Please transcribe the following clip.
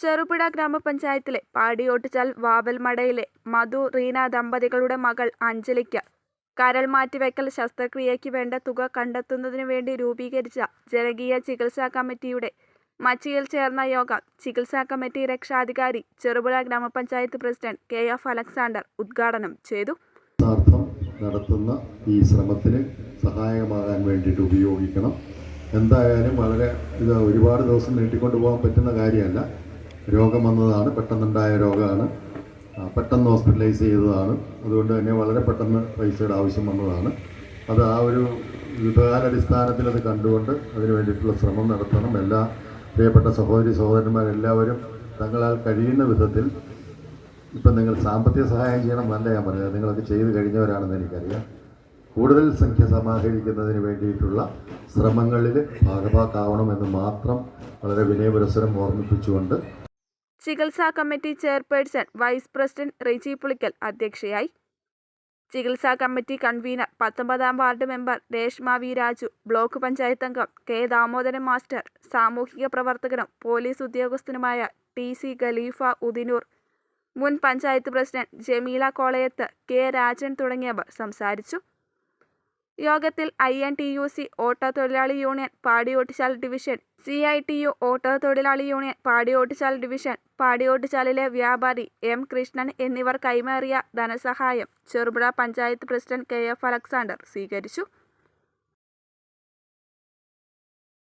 ചെറുപുഴ ഗ്രാമപഞ്ചായത്തിലെ പാടിയോട്ടുചാൽ വാവൽമടയിലെ മധു റീന ദമ്പതികളുടെ മകൾ അഞ്ജലിക്ക് കരൾ മാറ്റിവെക്കൽ ശസ്ത്രക്രിയയ്ക്ക് വേണ്ട തുക കണ്ടെത്തുന്നതിനു വേണ്ടി രൂപീകരിച്ച ജനകീയ ചികിത്സാ കമ്മിറ്റിയുടെ മച്ചിയിൽ ചേർന്ന യോഗം ചികിത്സാ കമ്മിറ്റി രക്ഷാധികാരി ചെറുപുഴ ഗ്രാമപഞ്ചായത്ത് പ്രസിഡന്റ് കെ എഫ് അലക്സാണ്ടർ ഉദ്ഘാടനം ചെയ്തു. നടത്തുന്ന ഈ ശ്രമത്തിന് സഹായകമാകാൻ വേണ്ടിയിട്ട് ഉപയോഗിക്കണം. എന്തായാലും വളരെ ഇത് ഒരുപാട് ദിവസം നീട്ടിക്കൊണ്ടു പോകാൻ പറ്റുന്ന കാര്യമല്ല. രോഗം വന്നതാണ് പെട്ടെന്നുണ്ടായ രോഗമാണ്. പെട്ടെന്ന് ഹോസ്പിറ്റലൈസ് ചെയ്തതാണ്. അതുകൊണ്ട് തന്നെ വളരെ പെട്ടെന്ന് പൈസയുടെ ആവശ്യം വന്നതാണ്. അത് ആ ഒരു യുദ്ധകാലാടിസ്ഥാനത്തിൽ അത് കണ്ടുകൊണ്ട് അതിന് വേണ്ടിയിട്ടുള്ള ശ്രമം നടത്തണം. എല്ലാ പ്രിയപ്പെട്ട സഹോദരി സഹോദരന്മാരെല്ലാവരും തങ്ങളാൽ കഴിയുന്ന വിധത്തിൽ ഇപ്പം നിങ്ങൾ സാമ്പത്തിക സഹായം ചെയ്യണം എന്നല്ല ഞാൻ പറഞ്ഞത്. നിങ്ങളൊക്കെ ചെയ്തു കഴിഞ്ഞവരാണെന്ന് എനിക്കറിയാം. കൂടുതൽ സംഖ്യ സമാഹരിക്കുന്നതിന് വേണ്ടിയിട്ടുള്ള ശ്രമങ്ങളിൽ ഭാഗഭാക്കാവണമെന്ന് മാത്രം വളരെ വിനയപുരസരം ഓർമ്മിപ്പിച്ചുകൊണ്ട് ചികിത്സാ committee chairperson vice president Riji Pulikkal അധ്യക്ഷയായി. ചികിത്സാ കമ്മിറ്റി കൺവീനർ പത്തൊമ്പതാം ward member Reshma V Raju block panchayat അംഗം കെ ദാമോദരൻ മാസ്റ്റർ സാമൂഹിക പ്രവർത്തകനും പോലീസ് ഉദ്യോഗസ്ഥനുമായ ടി സി ഖലീഫ ഉദിനൂർ മുൻ പഞ്ചായത്ത് പ്രസിഡന്റ് ജമീല കോളയത്ത് കെ രാജൻ തുടങ്ങിയവർ സംസാരിച്ചു. യോഗത്തിൽ I N T U C auto തൊഴിലാളി union Padiyottuchal division C I T U auto തൊഴിലാളി യൂണിയൻ പാടിയോട്ടുചാൽ ഡിവിഷൻ പാടിയോട്ടുചാലിലെ വ്യാപാരി എം കൃഷ്ണൻ എന്നിവർ കൈമാറിയ ധനസഹായം Cherupuzha panchayat president K F Alexander സ്വീകരിച്ചു.